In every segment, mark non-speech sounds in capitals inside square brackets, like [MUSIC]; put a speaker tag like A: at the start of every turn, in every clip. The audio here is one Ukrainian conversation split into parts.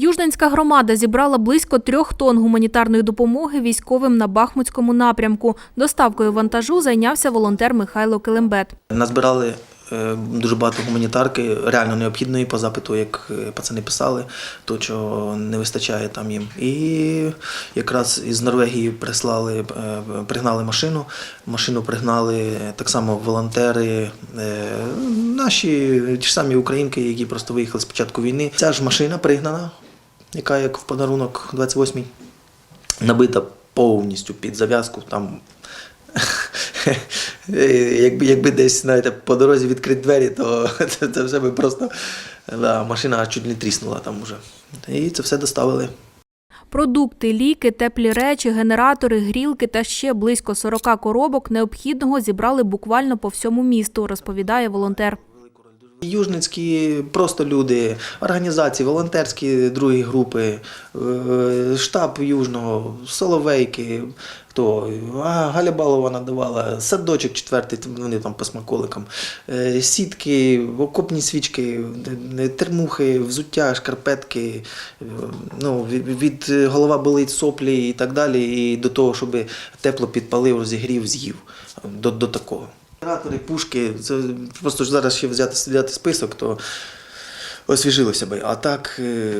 A: Южненська громада зібрала близько трьох тонн гуманітарної допомоги військовим на Бахмутському напрямку. Доставкою вантажу зайнявся волонтер Михайло Килимбет.
B: Назбирали е, дуже багато гуманітарки, реально необхідної по запиту, як е, пацани писали, то чого не вистачає там їм. І якраз із Норвегії прислали, е, пригнали машину. Машину пригнали так само волонтери, наші ті ж самі українки, які просто виїхали з початку війни. Ця ж машина пригнана, яка як в подарунок 28-й, набита повністю під зав'язку. Там [LAUGHS] якби, якби десь знаєте, по дорозі відкрити двері, то це, це все би просто да, машина чуть не тріснула там уже. І це все доставили.
A: Продукти, ліки, теплі речі, генератори, грілки та ще близько 40 коробок необхідного зібрали буквально по всьому місту, розповідає волонтер.
B: Южницькі просто люди, організації, волонтерські другі групи, е, штаб Южного, Соловейки, хто, Галя Балова надавала, садочок четвертий, вони там по смаколикам, е, сітки, окопні свічки, е, термухи, взуття, шкарпетки, ну, від голова болить соплі і так далі, і до того, щоб тепло підпалив, розігрів, з'їв. До, до такого. Генератори, пушки, це просто ж зараз ще взяти, взяти список, то освіжилося би. А так, е,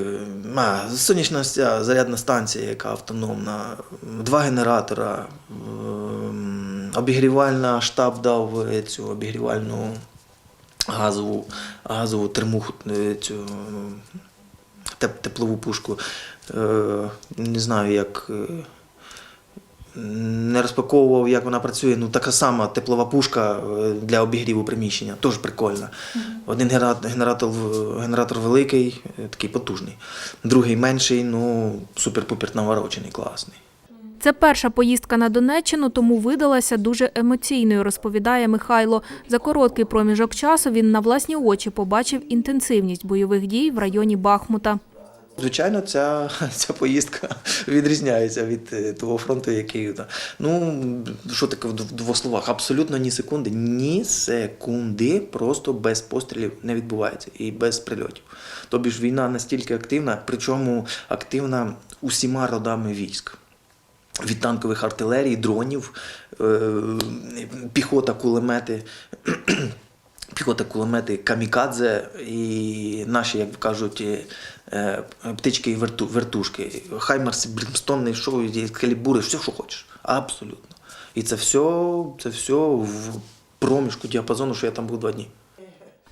B: а, сонячна зарядна станція, яка автономна, два генератора, ем, обігрівальна штаб дав е, цю обігрівальну газову, газову термуху, е, цю теплову пушку. Не знаю, як. Не розпаковував, як вона працює. Ну, така сама теплова пушка е, для обігріву приміщення, теж прикольна. Один генератор, генератор великий, е, такий потужний. Другий менший, ну, супер-пупер наворочений, класний.
A: Це перша поїздка на Донеччину, тому видалася дуже емоційною, розповідає Михайло. За короткий проміжок часу він на власні очі побачив інтенсивність бойових дій в районі Бахмута.
B: Звичайно, ця, ця поїздка відрізняється від е, того фронту, який. Ну, що таке в двох словах? Абсолютно ні секунди. Ні секунди просто без пострілів не відбувається і без прильотів. Тобі ж війна настільки активна, причому активна усіма родами військ. Від танкових артилерій, дронів, е, піхота, кулемети. Піхота, кулемети, камікадзе і наші, як кажуть, е, птички і верту, вертушки. Хаймарс, Брімстони, що, є калібури, все, що хочеш. Абсолютно. І це все, це все в проміжку діапазону, що я там був два дні.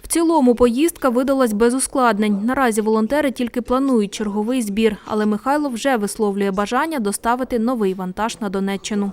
A: В цілому поїздка видалась без ускладнень. Наразі волонтери тільки планують черговий збір, але Михайло вже висловлює бажання доставити новий вантаж на Донеччину.